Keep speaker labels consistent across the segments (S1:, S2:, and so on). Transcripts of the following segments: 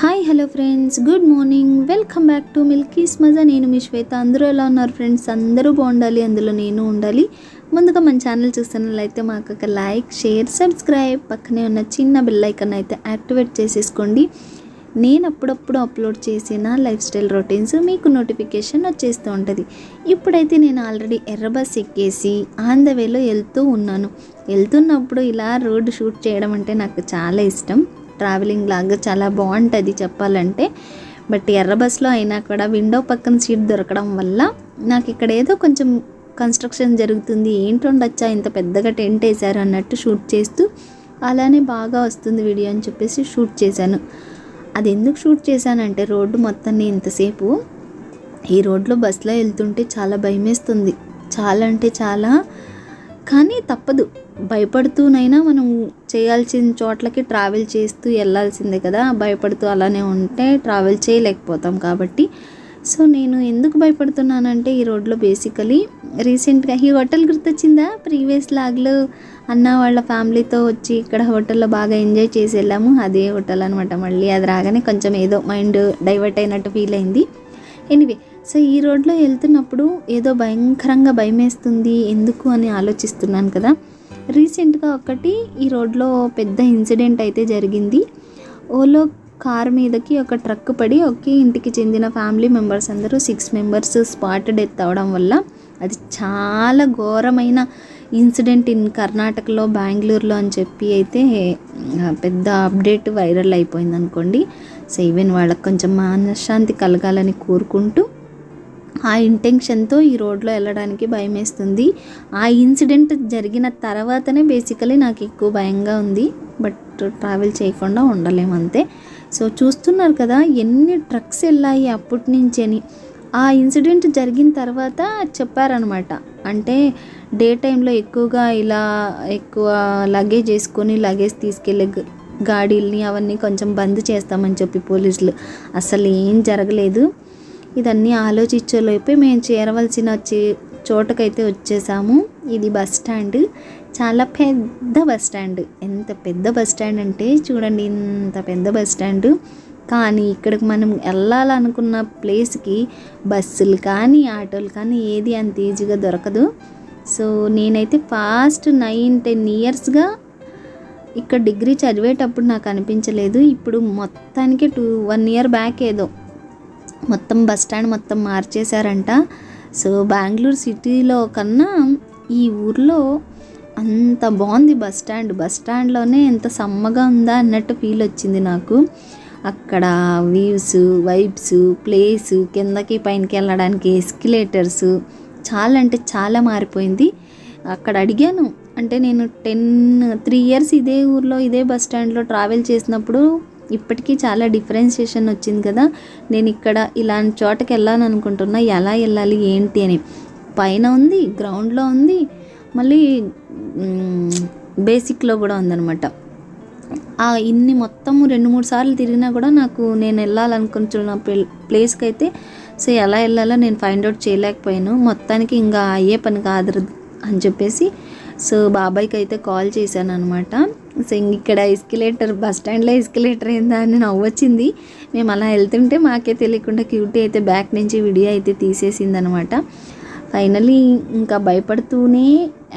S1: Hi hello friends. Good morning. Welcome back to Milkies Maja. నేను మీ శ్వేత. అందరూ ఎలా ఉన్నారు ఫ్రెండ్స్? అందరూ బాగుండాలి. అందులో నేను ఉండాలి. ముందుగా మన ఛానల్ చూస్తున్నట్లయితే మాకు ఒక లైక్ షేర్ సబ్స్క్రైబ్ పక్కనే ఉన్న చిన్న బెల్ ఐకన్ అయితే యాక్టివేట్ చేసేసుకోండి. నేను అప్పుడప్పుడు అప్లోడ్ చేసిన లైఫ్ స్టైల్ రొటీన్స్ మీకు నోటిఫికేషన్ వచ్చేస్తూ ఉంటుంది. ఇప్పుడైతే నేను ఆల్రెడీ ఎర్ర బస్ ఎక్కేసి ఆన్ ద వేలో వెళ్తూ ఉన్నాను. వెళ్తున్నప్పుడు ఇలా రోడ్ షూట్ చేయడం అంటే నాకు చాలా ఇష్టం. ట్రావెలింగ్ లాగా చాలా బాగుంటుంది చెప్పాలంటే. బట్ ఎర్ర బస్సులో అయినా కూడా విండో పక్కన సీట్ దొరకడం వల్ల నాకు ఇక్కడ ఏదో కొంచెం కన్స్ట్రక్షన్ జరుగుతుంది ఏంటుండొచ్చా ఇంత పెద్దగా టెంట్ వేశారు అన్నట్టు షూట్ చేస్తూ అలానే బాగా వస్తుంది వీడియో అని చెప్పేసి షూట్ చేశాను. అది ఎందుకు షూట్ చేశానంటే రోడ్డు మొత్తాన్ని ఇంతసేపు ఈ రోడ్లో బస్సులో వెళ్తుంటే చాలా భయమేస్తుంది. చాలా అంటే చాలా కానీ తప్పదు. భయపడుతూనైనా మనం చేయాల్సిన చోట్లకి ట్రావెల్ చేస్తూ వెళ్ళాల్సిందే కదా. భయపడుతూ అలానే ఉంటే ట్రావెల్ చేయలేకపోతాం కాబట్టి. సో నేను ఎందుకు భయపడుతున్నానంటే ఈ రోడ్లో బేసికలీ రీసెంట్గా ఈ హోటల్ గుర్తొచ్చిందా? ప్రీవియస్ లాగ్లో అన్న వాళ్ళ ఫ్యామిలీతో వచ్చి ఇక్కడ హోటల్లో బాగా ఎంజాయ్ చేసి వెళ్ళాము. అదే హోటల్ అనమాట మళ్ళీ అది రాగానే కొంచెం ఏదో మైండ్ డైవర్ట్ అయినట్టు ఫీల్ అయింది. ఎనీవే సో ఈ రోడ్లో వెళ్తున్నప్పుడు ఏదో భయంకరంగా భయమేస్తుంది. ఎందుకు అని ఆలోచిస్తున్నాను కదా. రీసెంట్గా ఒకటి ఈ రోడ్లో పెద్ద ఇన్సిడెంట్ అయితే జరిగింది. ఓలో కార్ మీదకి ఒక ట్రక్ పడి ఒకే ఇంటికి చెందిన ఫ్యామిలీ మెంబర్స్ అందరూ సిక్స్ మెంబర్స్ స్పాట్ డెత్ అవడం వల్ల అది చాలా ఘోరమైన ఇన్సిడెంట్ ఇన్ కర్ణాటకలో బెంగళూరులో అని చెప్పి అయితే పెద్ద అప్డేట్ వైరల్ అయిపోయింది అనుకోండి సో ఈవెన్ వాళ్ళకి కొంచెం మనశ్శాంతి కలగాలని కోరుకుంటూ ఆ ఇంటెన్షన్తో ఈ రోడ్లో వెళ్ళడానికి భయం వేస్తుంది ఆ ఇన్సిడెంట్ జరిగిన తర్వాతనే బేసికలీ నాకు ఎక్కువ భయంగా ఉంది. బట్ ట్రావెల్ చేయకుండా ఉండలేము అంతే. సో చూస్తున్నారు కదా ఎన్ని ట్రక్స్ వెళ్ళాయి అప్పటి నుంచి అని ఆ ఇన్సిడెంట్ జరిగిన తర్వాత చెప్పారనమాట. అంటే డే టైంలో ఎక్కువగా ఇలా ఎక్కువ లగేజ్ వేసుకొని లగేజ్ తీసుకెళ్ళే గ- గాడీల్ని అవన్నీ కొంచెం బంద్ చేస్తామని చెప్పి పోలీసులు. అసలు ఏం జరగలేదు. ఇదన్నీ ఆలోచించేలోపే మేము చేరవలసిన వచ్చే చోటకైతే వచ్చేసాము. ఇది బస్ స్టాండ్. చాలా పెద్ద బస్ స్టాండ్. ఎంత పెద్ద బస్ స్టాండ్ అంటే చూడండి ఇంత పెద్ద బస్ స్టాండ్. కానీ ఇక్కడికి మనం వెళ్ళాలనుకున్న ప్లేస్కి బస్సులు కానీ ఆటోలు కానీ ఏది అంత ఈజీగా దొరకదు. సో నేనైతే ఫాస్ట్ నైన్ టెన్ ఇయర్స్గా ఇక్కడ డిగ్రీ చదివేటప్పుడు నాకు అనిపించలేదు. ఇప్పుడు మొత్తానికి టూ వన్ ఇయర్ బ్యాక్ ఏదో. మొత్తం బస్ స్టాండ్ మొత్తం మార్చేశారంట. సో బెంగళూరు సిటీలో కన్నా ఈ ఊర్లో అంత బాగుంది బస్ స్టాండ్. బస్ స్టాండ్లోనే ఎంత సమ్మగా ఉందా అన్నట్టు ఫీల్ వచ్చింది నాకు. అక్కడ వ్యూస్ వైబ్స్ ప్లేస్ కిందకి పైనకి వెళ్ళడానికి ఎస్కిలేటర్స్ చాలా అంటే చాలా మారిపోయింది. అక్కడ అడిగాను అంటే నేను టెన్ త్రీ ఇయర్స్ ఇదే ఊర్లో ఇదే బస్ స్టాండ్లో ట్రావెల్ చేసినప్పుడు ఇప్పటికీ చాలా డిఫరెన్షియేషన్ వచ్చింది కదా. నేను ఇక్కడ ఇలాంటి చోటకి వెళ్ళాలని అనుకుంటున్నా. ఎలా వెళ్ళాలి? ఏంటి అని. పైన ఉంది గ్రౌండ్లో ఉంది. మళ్ళీ బేసిక్లో కూడా ఉందన్నమాట. ఆ ఇన్ని మొత్తము రెండు మూడు సార్లు తిరిగినా కూడా నాకు నేను వెళ్ళాలనుకుంటున్న ప్లే- ప్లేస్కి అయితే సో ఎలా వెళ్ళాలో నేను ఫైండ్ అవుట్ చేయలేకపోయాను. మొత్తానికి ఇంకా అయ్యే పని కాదు అని చెప్పేసి సో బాబాయ్కి అయితే కాల్ చేశాను అనమాట సో ఇక్కడ ఎస్కిలేటర్ బస్ స్టాండ్లో ఎస్కిలేటర్ ఏందా అని నవ్వొచ్చింది. మేము అలా వెళ్తుంటే మాకే తెలియకుండా క్యూటీ అయితే బ్యాక్ నుంచి వీడియో అయితే తీసేసింది అనమాట ఫైనలీ ఇంకా భయపడుతూనే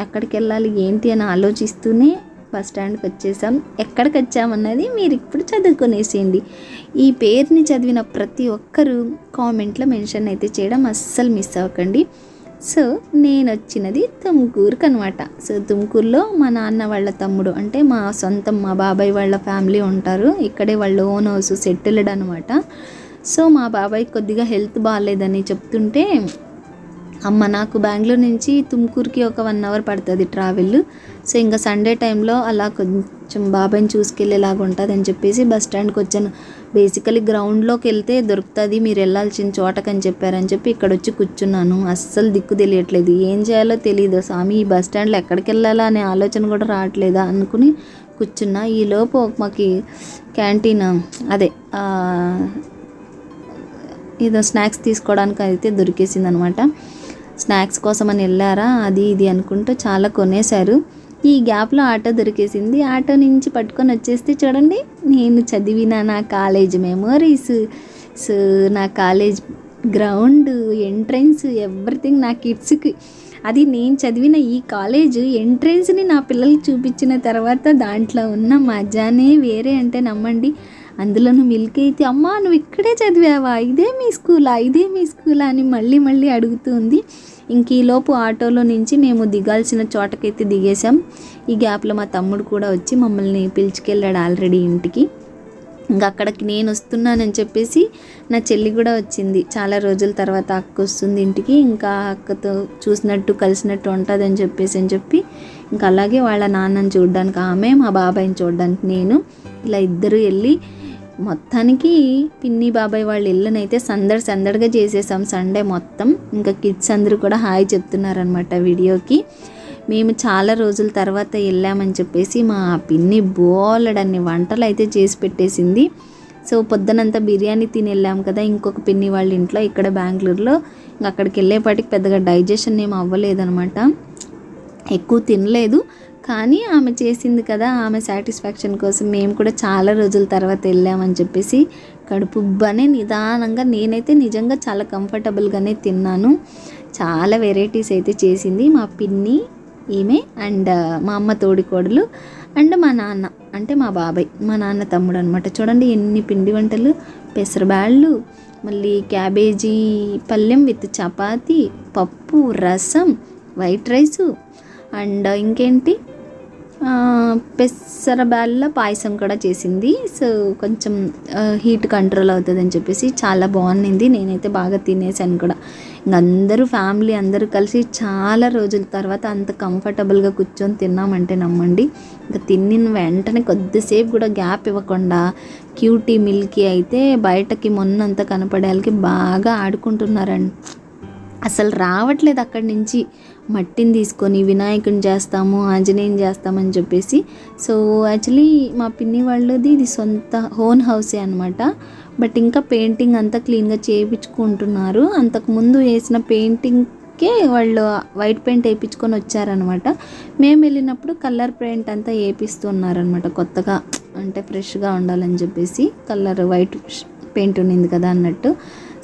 S1: ఎక్కడికి వెళ్ళాలి ఏంటి అని ఆలోచిస్తూనే బస్ స్టాండ్కి వచ్చేసాం. ఎక్కడికి వచ్చామన్నది మీరు ఇప్పుడు చదువుకునేసేయండి. ఈ పేరుని చదివిన ప్రతి ఒక్కరూ కామెంట్లో మెన్షన్ అయితే చేయడం అస్సలు మిస్ అవ్వకండి. సో నేను వచ్చినది తుమ్కూరుకి అనమాట సో తుమ్కూరులో మా నాన్న వాళ్ళ తమ్ముడు అంటే మా సొంతం మా బాబాయ్ వాళ్ళ ఫ్యామిలీ ఉంటారు. ఇక్కడే వాళ్ళ ఓన్ హౌస్ సెటిల్డ్ అనమాట. సో మా బాబాయ్ కొద్దిగా హెల్త్ బాగాలేదని చెప్తుంటే అమ్మ నాకు బెంగళూరు నుంచి తుమ్కూరుకి ఒక వన్ అవర్ పడుతుంది ట్రావెల్ సో ఇంకా సండే టైంలో అలా కొంచెం బాబాయ్ని చూసుకెళ్ళేలాగా ఉంటుంది అని చెప్పేసి బస్ స్టాండ్కి వచ్చాను. బేసికలీ గ్రౌండ్లోకి వెళ్తే దొరుకుతుంది మీరు వెళ్ళాల్సిన చోటకని చెప్పారని చెప్పి ఇక్కడ వచ్చి కూర్చున్నాను. అస్సలు దిక్కు తెలియట్లేదు. ఏం చేయాలో తెలియదు స్వామి ఈ బస్ స్టాండ్లో ఎక్కడికి వెళ్ళాలా? అనే ఆలోచన కూడా రావట్లేదా అనుకుని కూర్చున్నా. ఈలోపు మాకు క్యాంటీన్ అదే ఏదో స్నాక్స్ తీసుకోవడానికి అయితే దొరికేసింది అనమాట స్నాక్స్ కోసం అని వెళ్ళారా? అది ఇది అనుకుంటూ చాలా కొనేశారు. ఈ గ్యాప్లో ఆటో దొరికేసింది. ఆటో నుంచి పట్టుకొని వచ్చేస్తే చూడండి నేను చదివిన నా కాలేజ్ మెమోరీస్ సో నా కాలేజ్ గ్రౌండ్ ఎంట్రన్స్ ఎవ్రీథింగ్ నా కిడ్స్కి. అది నేను చదివిన ఈ కాలేజ్ ఎంట్రన్స్ని నా పిల్లలకి చూపించిన తర్వాత దాంట్లో ఉన్న మజానే వేరే అంటే నమ్మండి. అందులోనూ మిల్క్ అయితే అమ్మా నువ్వు ఇక్కడే చదివావా? ఇదే మీ స్కూలా ఇదే మీ స్కూలా అని మళ్ళీ మళ్ళీ అడుగుతుంది. ఇంక ఈలోపు ఆటోలో నుంచి మేము దిగాల్సిన చోటకైతే దిగేసాం ఈ గ్యాప్లో మా తమ్ముడు కూడా వచ్చి మమ్మల్ని పిలుచుకెళ్ళాడు ఆల్రెడీ ఇంటికి. ఇంకా అక్కడికి నేను వస్తున్నానని చెప్పేసి నా చెల్లి కూడా వచ్చింది. చాలా రోజుల తర్వాత అక్క వస్తుంది ఇంటికి. ఇంకా అక్కతో చూసినట్టు కలిసినట్టు ఉంటుంది అని చెప్పేసి అని చెప్పి ఇంకా అలాగే వాళ్ళ నాన్నని చూడడానికి ఆమె మా బాబాయ్ని చూడడానికి నేను ఇలా ఇద్దరు వెళ్ళి మొత్తానికి పిన్ని బాబాయ్ వాళ్ళ ఇల్లునైతే సందడి సందడిగా చేసేసాం. సండే మొత్తం. ఇంకా కిడ్స్ అందరూ కూడా హాయ్ చెప్తున్నారనమాట వీడియోకి. మేము చాలా రోజుల తర్వాత వెళ్ళామని చెప్పేసి మా పిన్ని బోలెడన్ని వంటలు అయితే చేసి పెట్టేసింది. సో పొద్దునంతా బిర్యానీ తిని వెళ్ళాం కదా. ఇంకొక పిన్ని వాళ్ళ ఇంట్లో ఇక్కడ బెంగళూరులో. ఇంకా అక్కడికి వెళ్ళేపాటికి పెద్దగా డైజెషన్ ఏం అవ్వలేదనమాట ఎక్కువ తినలేదు. కానీ ఆమె చేసింది కదా ఆమె సాటిస్ఫాక్షన్ కోసం మేము కూడా చాలా రోజుల తర్వాత వెళ్ళామని చెప్పేసి కడుపుబ్బనే నిదానంగా నేనైతే నిజంగా చాలా కంఫర్టబుల్గానే తిన్నాను. చాలా వెరైటీస్ అయితే చేసింది మా పిన్ని ఈమె అండ్ మా అమ్మ తోడికోడలు అండ్ మా నాన్న అంటే మా బాబాయ్ మా నాన్న తమ్ముడు అనమాట చూడండి ఎన్ని పిండి వంటలు పెసరబాళ్ళు మళ్ళీ క్యాబేజీ పళ్ళెం విత్ చపాతి పప్పు రసం వైట్ రైసు అండ్ ఇంకేంటి? పెసరబ్యాళ్ళ పాయసం కూడా చేసింది. సో కొంచెం హీట్ కంట్రోల్ అవుతుందని చెప్పేసి చాలా బాగుంది నేనైతే బాగా తినేసాను కూడా. ఇంక అందరూ ఫ్యామిలీ అందరూ కలిసి చాలా రోజుల తర్వాత అంత కంఫర్టబుల్గా కూర్చొని తిన్నామంటే నమ్మండి. ఇంకా తిన్న వెంటనే కొద్దిసేపు కూడా గ్యాప్ ఇవ్వకుండా క్యూటీ మిల్కీ అయితే బయటకి మొన్నంత కనపడేళ్ళకి బాగా ఆడుకుంటున్నారండి. అసలు రావట్లేదు అక్కడి నుంచి. మట్టిని తీసుకొని వినాయకుని చేస్తాము ఆంజనేయం చేస్తామని చెప్పేసి. సో యాక్చువల్లీ మా పిన్ని వాళ్ళది ఇది సొంత హోన్ హౌసే అనమాట బట్ ఇంకా పెయింటింగ్ అంతా క్లీన్గా చేయించుకుంటున్నారు. అంతకుముందు వేసిన పెయింటింగ్కే వాళ్ళు వైట్ పెయింట్ వేయించుకొని వచ్చారనమాట మేము వెళ్ళినప్పుడు కలర్ పెయింట్ అంతా వేపిస్తున్నారనమాట కొత్తగా. అంటే ఫ్రెష్గా ఉండాలని చెప్పేసి. కలర్ వైట్ పెయింట్ ఉన్నింది కదా అన్నట్టు.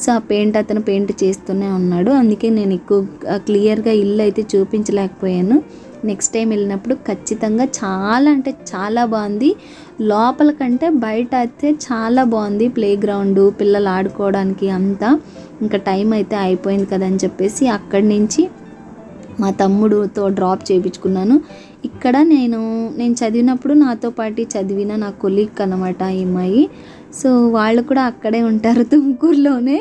S1: సో ఆ పెయింట్ అతను పెయింట్ చేస్తూనే ఉన్నాడు. అందుకే నేను ఎక్కువ క్లియర్గా ఇల్లు అయితే చూపించలేకపోయాను. నెక్స్ట్ టైం వెళ్ళినప్పుడు ఖచ్చితంగా చాలా అంటే చాలా బాగుంది. లోపల కంటే బయట అయితే చాలా బాగుంది. ప్లే గ్రౌండ్ పిల్లలు ఆడుకోవడానికి అంతా. ఇంకా టైం అయితే అయిపోయింది కదా అని చెప్పేసి అక్కడి నుంచి మా తమ్ముడుతో డ్రాప్ చేయించుకున్నాను. ఇక్కడ నేను నేను చదివినప్పుడు నాతో పాటు చదివిన నా కొలీగ్ అనమాట ఈ అమ్మాయి. సో వాళ్ళు కూడా అక్కడే ఉంటారు తుమ్కూరులోనే.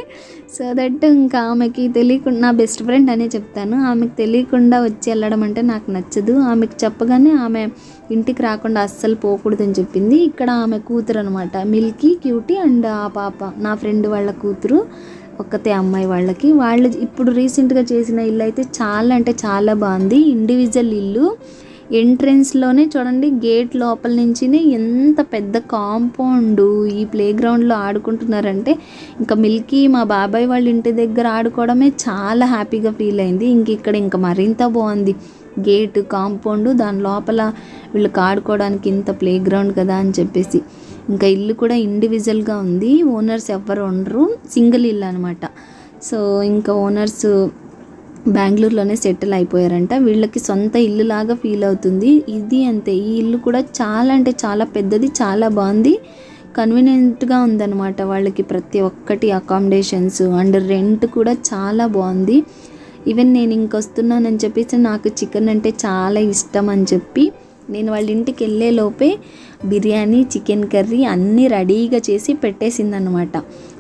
S1: సో దట్ ఇంకా ఆమెకి తెలియకుండా నా బెస్ట్ ఫ్రెండ్ అనే చెప్తాను. ఆమెకు తెలియకుండా వచ్చి వెళ్ళడం అంటే నాకు నచ్చదు. ఆమెకు చెప్పగానే ఆమె ఇంటికి రాకుండా అస్సలు పోకూడదని చెప్పింది. ఇక్కడ ఆమె కూతురు అనమాట మిల్కీ క్యూటీ అండ్ ఆ పాప నా ఫ్రెండ్ వాళ్ళ కూతురు ఒక్కతే అమ్మాయి వాళ్ళకి. వాళ్ళు ఇప్పుడు రీసెంట్గా చేసిన ఇల్లు అయితే చాలా అంటే చాలా బాగుంది. ఇండివిజువల్ ఇల్లు. ఎంట్రెన్స్లోనే చూడండి గేట్ లోపల నుంచినే ఎంత పెద్ద కాంపౌండ్ ఈ ప్లే గ్రౌండ్లో ఆడుకుంటున్నారంటే ఇంకా మిల్కీ మా బాబాయ్ వాళ్ళ ఇంటి దగ్గర ఆడుకోవడమే చాలా హ్యాపీగా ఫీల్ అయింది. ఇంక ఇక్కడ ఇంకా మరింత బాగుంది. గేట్ కాంపౌండ్ దాని లోపల వీళ్ళకి ఆడుకోవడానికి ఇంత ప్లే గ్రౌండ్ కదా అని చెప్పేసి. ఇంకా ఇల్లు కూడా ఇండివిజువల్గా ఉంది. ఓనర్స్ ఎవ్వరు ఉండరు. సింగిల్ ఇల్లు అనమాట సో ఇంకా ఓనర్స్ బెంగళూరులోనే సెటిల్ అయిపోయారంట. వీళ్ళకి సొంత ఇల్లు లాగా ఫీల్ అవుతుంది. ఇది అంతే. ఈ ఇల్లు కూడా చాలా అంటే చాలా పెద్దది చాలా బాగుంది. కన్వీనియంట్గా ఉందన్నమాట వాళ్ళకి ప్రతి ఒక్కటి అకామిడేషన్స్ అండ్ రెంట్ కూడా చాలా బాగుంది. ఈవెన్ నేను ఇంకొస్తున్నానని చెప్పేసి నాకు చికెన్ అంటే చాలా ఇష్టం అని చెప్పి నేను వాళ్ళ ఇంటికి వెళ్ళే లోపే బిర్యానీ చికెన్ కర్రీ అన్నీ రెడీగా చేసి పెట్టేసిందనమాట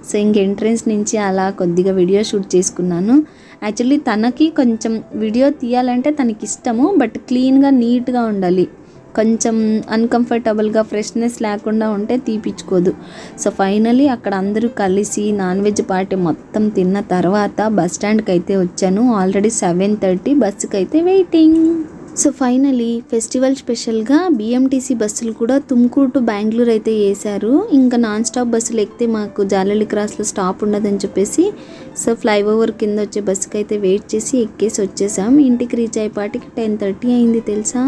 S1: సో ఇంక ఎంట్రన్స్ నుంచి అలా కొద్దిగా వీడియో షూట్ చేసుకున్నాను. యాక్చువల్లీ తనకి కొంచెం వీడియో తీయాలంటే తనకి ఇష్టము బట్ క్లీన్గా నీట్గా ఉండాలి. కొంచెం అన్కంఫర్టబుల్గా ఫ్రెష్నెస్ లేకుండా ఉంటే తీపిచ్చుకోదు. సో ఫైనలీ అక్కడ అందరూ కలిసి నాన్ వెజ్ పార్టీ మొత్తం తిన్న తర్వాత బస్ స్టాండ్కి అయితే వచ్చాను. ఆల్రెడీ సెవెన్ థర్టీ బస్సుకి అయితే వెయిటింగ్ సో ఫైనలీ ఫెస్టివల్ స్పెషల్గా బిఎంటీసీ బస్సులు కూడా తుమ్కూరు టు బెంగళూరు అయితే వేశారు. ఇంకా నాన్ స్టాప్ బస్సులు ఎక్కితే మాకు జాలలి క్రాస్లో స్టాప్ ఉండదని చెప్పేసి సో ఫ్లైఓవర్ కింద వచ్చే బస్సుకి అయితే వెయిట్ చేసి ఎక్కేసి వచ్చేసాం. ఇంటికి రీచ్ అయ్యేపాటికి టెన్ థర్టీ అయింది తెలుసా?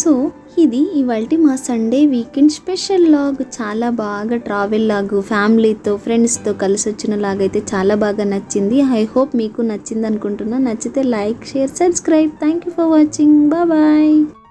S1: సో ఇది ఇవాళ మా సండే వీకెండ్ స్పెషల్ లాగ్ చాలా బాగా ట్రావెల్ లాగ్ ఫ్యామిలీతో ఫ్రెండ్స్తో కలిసి వచ్చిన లాగైతే చాలా బాగా నచ్చింది. ఐ హోప్ మీకు నచ్చింది అనుకుంటున్నా. నచ్చితే like share subscribe thank you for watching bye